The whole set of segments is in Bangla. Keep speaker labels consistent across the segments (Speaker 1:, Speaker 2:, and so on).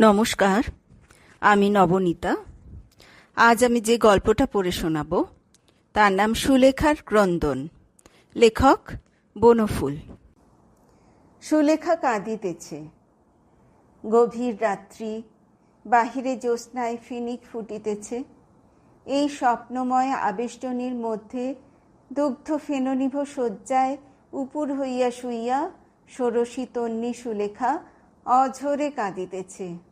Speaker 1: নমস্কার, আমি নবনীতা। আজ আমি যে গল্পটা পড়ে শোনাব, তার নাম সুলেখার ক্রন্দন। লেখক বনফুল। সুলেখা কাঁদিতেছে। গভীর রাত্রি, বাহিরে জ্যোৎস্নায় ফিনিক ফুটিতেছে। এই স্বপ্নময় আবেষ্টনীর মধ্যে দুগ্ধ ফেননিভ শয্যায় উপুর হইয়া শুইয়া ষোড়শী তন্নি সুলেখা অঝরে কাঁদিতেছে।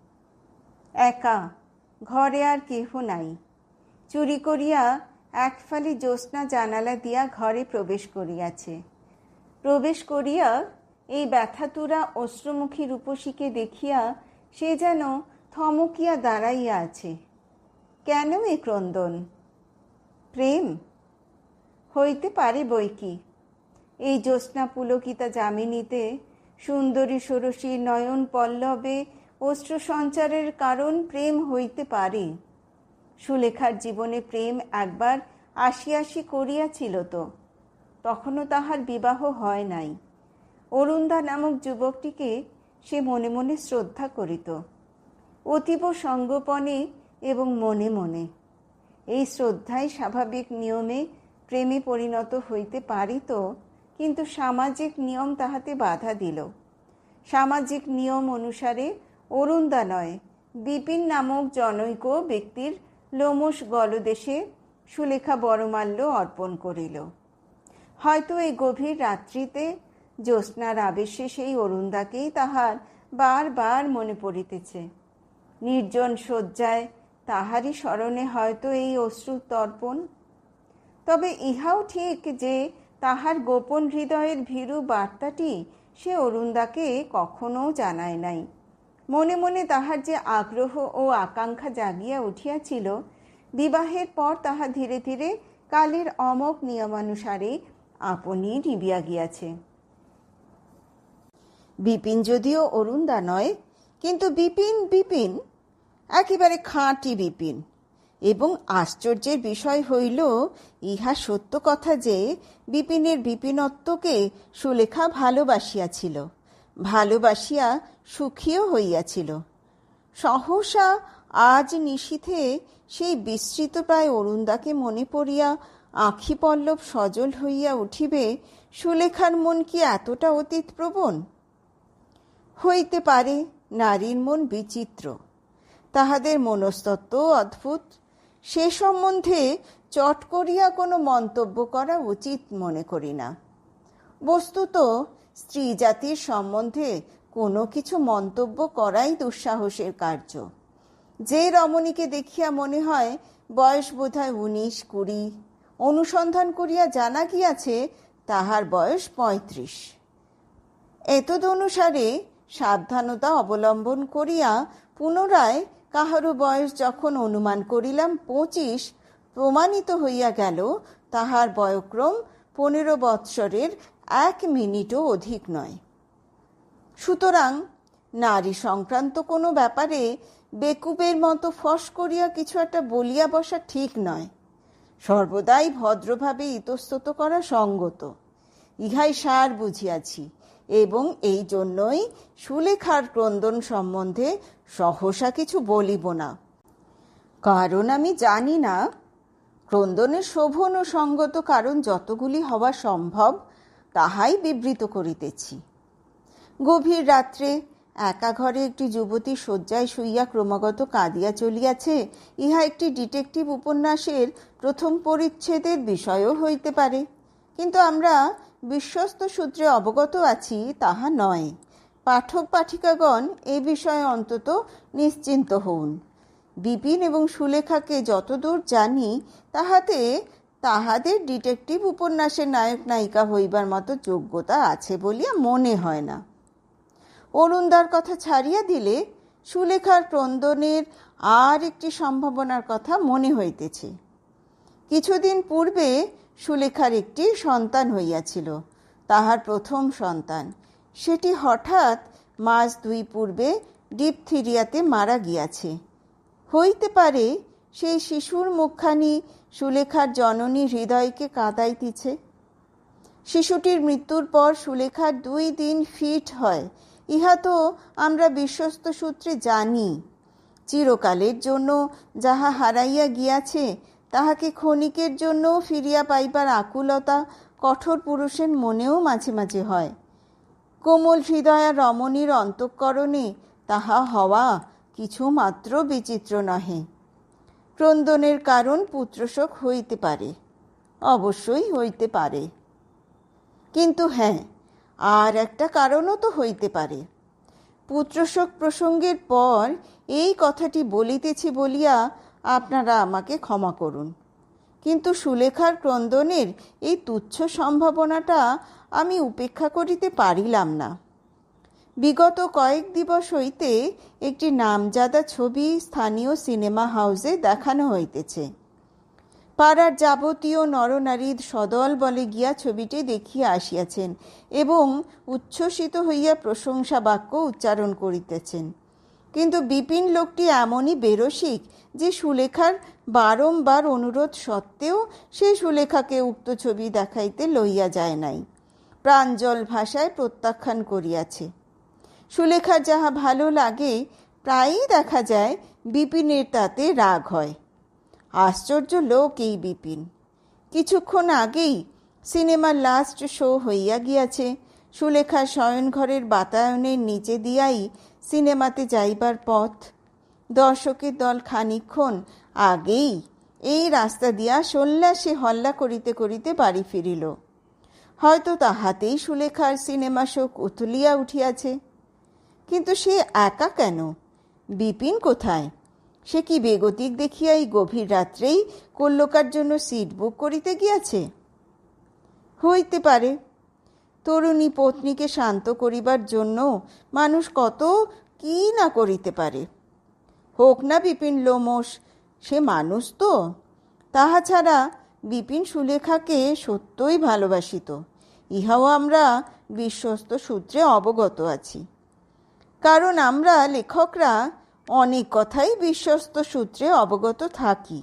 Speaker 1: একা, ঘরে আর কেহ নাই। চুরি করিয়া এক ফালি জ্যোৎস্না জানালা দিয়া ঘরে প্রবেশ করিয়াছে। প্রবেশ করিয়া এই ব্যথাতুরা অশ্রুমুখী রূপসীকে দেখিয়া সে যেন থমকিয়া দাঁড়াইয়া আছে। কেন এ ক্রন্দন? প্রেম? হইতে পারে বই কি? এই জ্যোৎস্না পুলকিতা যামিনীতে সুন্দরী ষোড়শী নয়ন পল্লবে অস্ত্র সঞ্চারের কারণ প্রেম হইতে পারে। সুলেখার জীবনে প্রেম একবার আসি আসি করিয়াছিল তো, তখনও তাহার বিবাহ হয় নাই। অরুণদা নামক যুবকটিকে সে মনে মনে শ্রদ্ধা করিত, অতীব সঙ্গোপনে এবং মনে মনে। এই শ্রদ্ধাই স্বাভাবিক নিয়মে প্রেমে পরিণত হইতে পারিত, কিন্তু সামাজিক নিয়ম তাহাতে বাধা দিল। সামাজিক নিয়ম অনুসারে অরুণদা নয় বিপিন নামক জনৈক ব্যক্তির লোমস গলদেশে সুলেখা বড়মাল্য অর্পণ করিল। হয়তো এই গভীর রাত্রিতে জ্যোৎস্নার আবেশে সেই অরুণদাকেই তাহার বারবার মনে পড়িতেছে। নির্জন শয্যায় তাহারই স্মরণে হয়তো এই অশ্রু তর্পণ। তবে ইহাও ঠিক যে তাহার গোপন হৃদয়ের ভীরু বার্তাটি সে অরুণদাকে কখনো জানায় নাই। মনে মনে তাহার যে আগ্রহ ও আকাঙ্ক্ষা জাগিয়া উঠিয়াছিল, বিবাহের পর তাহা ধীরে ধীরে কালের অমক নিয়মানুসারে আপনি নিবিয়া গিয়াছে। বিপিন যদিও অরুণদা নয়, কিন্তু বিপিন বিপিন, একেবারে খাঁটি বিপিন। এবং আশ্চর্যের বিষয় হইল, ইহা সত্য কথা যে বিপিনের বিপিনত্বকে সুলেখা ভালোবাসিয়াছিল। ভালোবাসিয়া সুখীও হইয়াছিল। সহসা আজ নিশীথে সেই বিস্তৃত প্রায় অরুণদাকে মনে পড়িয়া আখি পল্লব সজল হইয়া উঠিবে, সুলেখার মন কি এতটা অতীত প্রবণ? হইতে পারে নারীর মন বিচিত্র, তাহাদের মনস্তত্ব অদ্ভুত। সে সম্বন্ধে চট করিয়া কোনো মন্তব্য করা উচিত মনে করি না। বস্তুত স্ত্রী জাতির সম্বন্ধে কোনো কিছু মন্তব্য করাই দুঃসাহসের কার্য। যে রমণীকে দেখিয়া মনে হয় বয়স বোধহয় উনিশ, কুড়ি, অনুসন্ধান করিয়া জানা গিয়াছে তাহার বয়স পঁয়ত্রিশ। এতদ অনুসারে সাবধানতা অবলম্বন করিয়া পুনরায় কাহারও বয়স যখন অনুমান করিলাম পঁচিশ, প্রমাণিত হইয়া গেল তাহার বয়ক্রম পনেরো বৎসরের এক মিনিটও অধিক নয়। সুতরাং নারী সংক্রান্ত কোনো ব্যাপারে বেকুবের মতো ফস করিয়া কিছু একটা বলিয়া বসা ঠিক নয়। সর্বদাই ভদ্রভাবে ইতস্তত করা সঙ্গত। ইহাই সার বুঝিয়াছি এবং এই জন্যই সুলেখার ক্রন্দন সম্বন্ধে সহসা কিছু বলিব না। কারণ আমি জানি না, ক্রন্দনের শোভন ও সঙ্গত কারণ যতগুলি হওয়া সম্ভব তাহাই বিবৃত করিতেছি। গভীর রাত্রে একা ঘরে একটি যুবতী শয্যায় শুইয়া ক্রমাগত কাঁদিয়া চলিয়াছে, ইহা একটি ডিটেকটিভ উপন্যাসের প্রথম পরিচ্ছেদের বিষয়ও হইতে পারে। কিন্তু আমরা বিশ্বস্ত সূত্রে অবগত আছি তাহা নয়। পাঠক পাঠিকাগণ এ বিষয়ে অন্তত নিশ্চিন্ত হউন। বিপিন এবং সুলেখাকে যতদূর জানি, তাহাতে তাহাদের ডিটেকটিভ উপন্যাসের নায়ক নায়িকা হইবার মতো যোগ্যতা আছে বলিয়া মনে হয় না। অরুণদার কথা ছাড়িয়া দিলে সুলেখার ক্রন্দনের আর একটি সম্ভাবনার কথা মনে হইতেছে। কিছুদিন পূর্বে সুলেখার একটি সন্তান হইয়াছিল, তাহার প্রথম সন্তান। সেটি হঠাৎ মাস দুই পূর্বে ডিপথিরিয়াতে মারা গিয়াছে। হইতে পারে সেই শিশুর মুখখানি সুলেখার জননী হৃদয়কে কাঁদাইতেছে। শিশুটির মৃত্যুর পর সুলেখার দুই দিন ফিট হয়। ইহা তো আমরা বিশ্বস্ত সূত্রে জানি। চিরকালের জন্য যাহা হারাইয়া গিয়াছে, তাহাকে ক্ষণিকের জন্য ফিরিয়া পাইবার আকুলতা কঠোর পুরুষের মনেও মাঝে মাঝে হয়। কোমল হৃদয়া রমণীর অন্তঃকরণে তাহা হওয়া কিছু মাত্র বিচিত্র নহে। ক্রন্দনের কারণ পুত্রশোক হইতে পারে, অবশ্যই হইতে পারে। কিন্তু হ্যাঁ আর একটা কারণও তো হইতে পারে। পুত্রশোক প্রসঙ্গের পর এই কথাটি বলিতেছি বলিয়া আপনারা আমাকে ক্ষমা করুন। কিন্তু সুলেখার ক্রন্দনের এই তুচ্ছ সম্ভাবনাটা আমি উপেক্ষা করিতে পারিলাম না। বিগত কয়েক দিবস হইতে একটি নামজাদা ছবি স্থানীয় সিনেমা হাউসে দেখানো হইতেছে। পাড়ার যাবতীয় নরনারীর সদল বলে গিয়া ছবিটি দেখিয়া আসিয়াছেন এবং উচ্ছ্বসিত হইয়া প্রশংসা বাক্য উচ্চারণ করিতেছেন। কিন্তু বিপিন লোকটি এমনই বেরসিক যে সুলেখার বারংবার অনুরোধ সত্ত্বেও সে সুলেখাকে উক্ত ছবি দেখাইতে লইয়া যায় নাই। প্রাঞ্জল ভাষায় প্রত্যাখ্যান করিয়াছে। সুলেখার যাহা ভালো লাগে, প্রায়ই দেখা যায় বিপিনের তাতে রাগ হয়। আশ্চর্য লোক এই বিপিন। কিছুক্ষণ আগেই সিনেমার লাস্ট শো হইয়া গিয়াছে। সুলেখা শয়নঘরের বাতায়নের নিচে দিয়াই সিনেমাতে যাইবার পথ। দর্শকের দল খানিক্ষণ আগেই এই রাস্তা দিয়া সন্ন্যাসে হল্লা করিতে করিতে বাড়ি ফিরিল। হয়তো তাহাতেই সুলেখার সিনেমা শোক উথলিয়া উঠিয়াছে। কিন্তু সে একা কেন? বিপিন কোথায়? সে কি বেগতিক দেখিয়া এই গভীর রাত্রেই কল্লোকার জন্য সিট বুক করিতে গিয়াছে? হইতে পারে। তরুণী পত্নীকে শান্ত করিবার জন্য মানুষ কত কি না করিতে পারে। হোক না বিপিন লোমস সে মানুষ তো। তাহা ছাড়া বিপিন সুলেখাকে সত্যই ভালোবাসিত। ইহাও আমরা বিশ্বস্ত সূত্রে অবগত আছি। কারণ আমরা লেখকরা অনেক কথাই বিশ্বস্ত সূত্রে অবগত থাকি।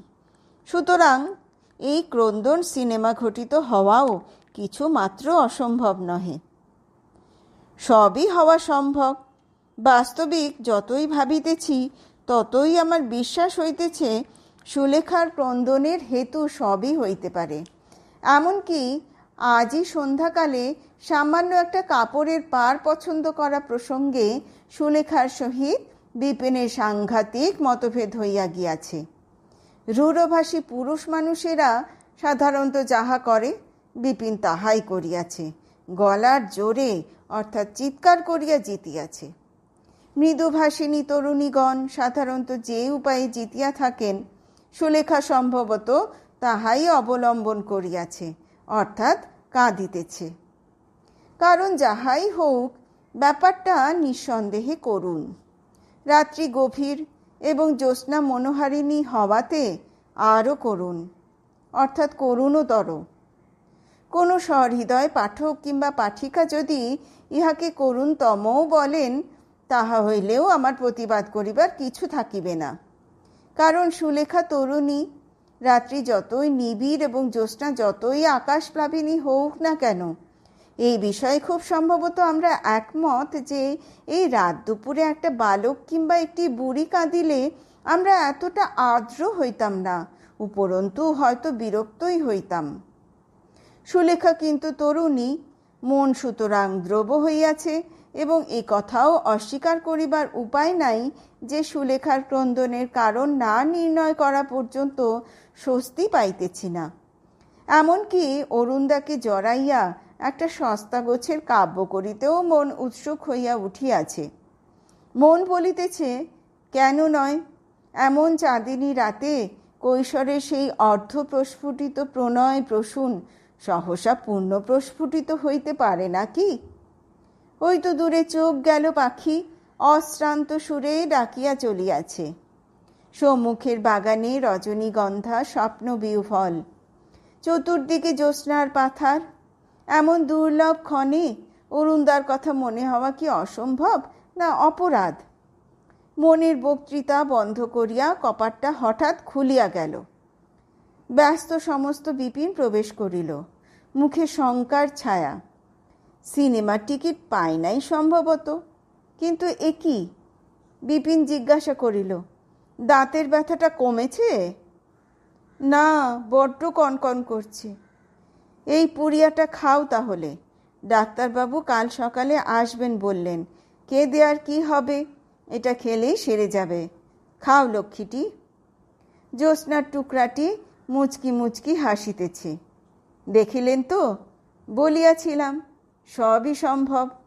Speaker 1: সুতরাং এই ক্রন্দন সিনেমা ঘটিত হওয়াও কিছু মাত্র অসম্ভব নহে। সবই হওয়া সম্ভব। বাস্তবিক যতই ভাবিতেছি, ততই আমার বিশ্বাস হইতেছে, সুলেখার ক্রন্দনের হেতু সবই হইতে পারে। এমনকি আজই সন্ধ্যাকালে সামান্য একটা কাপড়ের পার পছন্দ করা প্রসঙ্গে সুলেখার সহিত বিপিনের সাংঘাতিক মতভেদ হইয়া গিয়াছে। রূঢ়ভাষী পুরুষ মানুষেরা সাধারণত যাহা করে, বিপিন তাহাই করিয়াছে। গলার জোরে অর্থাৎ চিৎকার করিয়া জিতিয়াছে। মৃদুভাষিনী তরুণীগণ সাধারণত যে উপায়ে জিতিয়া থাকেন, সুলেখা সম্ভবত তাহাই অবলম্বন করিয়াছে। অর্থাৎ কাঁদিতেছে। কারণ যাহাই হোক ব্যাপারটা নিঃসন্দেহে করুন রাত্রি গভীর এবং জ্যোৎস্না মনোহারিণী হওয়াতে আরও করুন অর্থাৎ করুণতর। কোনো সহৃদয় পাঠক কিংবা পাঠিকা যদি ইহাকে করুণতমও বলেন, তাহা হইলেও আমার প্রতিবাদ করিবার কিছু থাকিবে না। কারণ সুলেখা তরুণী রাত্রি যতই নিবিড় এবং জ্যোৎস্না যতই আকাশ আকাশপ্লাবিনী হোক না কেন, এই বিষয়ে খুব সম্ভবত আমরা একমত যে এই রাত দুপুরে একটা বালক কিংবা একটি বুড়ি কাঁদিলে আমরা এতটা আর্দ্র হইতাম না, উপরন্তু হয়তো বিরক্তই হইতাম। সুলেখা কিন্তু তরুণী, মন সুতরাং দ্রব হইয়াছে এবং এ কথাও অস্বীকার করিবার উপায় নাই যে সুলেখার ক্রন্দনের কারণ না নির্ণয় করা পর্যন্ত স্বস্তি পাইতেছি না। এমনকি অরুণদাকে জড়াইয়া একটা সস্তা গোছের কাব্য করিতেও মন উৎসুক হইয়া উঠিয়াছে। মন বলিতেছে, কেন নয়? এমন চাঁদিনী রাতে কৈশোরের সেই অর্ধ প্রস্ফুটিত প্রণয় প্রসূন সহসা পূর্ণ প্রস্ফুটিত হইতে পারে নাকি? ওই তো দূরে চোখ গেল পাখি, অশ্রান্ত সুরে ডাকিয়া চলিয়াছে। সম্মুখের বাগানে রজনীগন্ধা স্বপ্ন বিউফল চতুর্দিকে জ্যোৎস্নার পাথার। এমন দুর্লভ ক্ষণে অরুণদার কথা মনে হওয়া কি অসম্ভব না অপরাধ? মনের বক্তৃতা বন্ধ করিয়া কপাটটা হঠাৎ খুলিয়া গেল। ব্যস্ত সমস্ত বিপিন প্রবেশ করিল। মুখে শঙ্কার ছায়া। সিনেমার টিকিট পায় নাই সম্ভবত। কিন্তু এ কি? বিপিন জিজ্ঞাসা করিল, দাঁতের ব্যথাটা কমেছে? না, বড্ড কনকন করছে। এই পুরিয়াটা খাও তাহলে। ডাক্তারবাবু কাল সকালে আসবেন বললেন, কে দেয়ার কি হবে? এটা খেলেই সেরে যাবে। খাও লক্ষ্মীটি। জ্যোৎস্নার টুকরাটি মুচকি মুচকি হাসিতেছে। দেখিলেন তো? বলিয়াছিলাম সবই সম্ভব।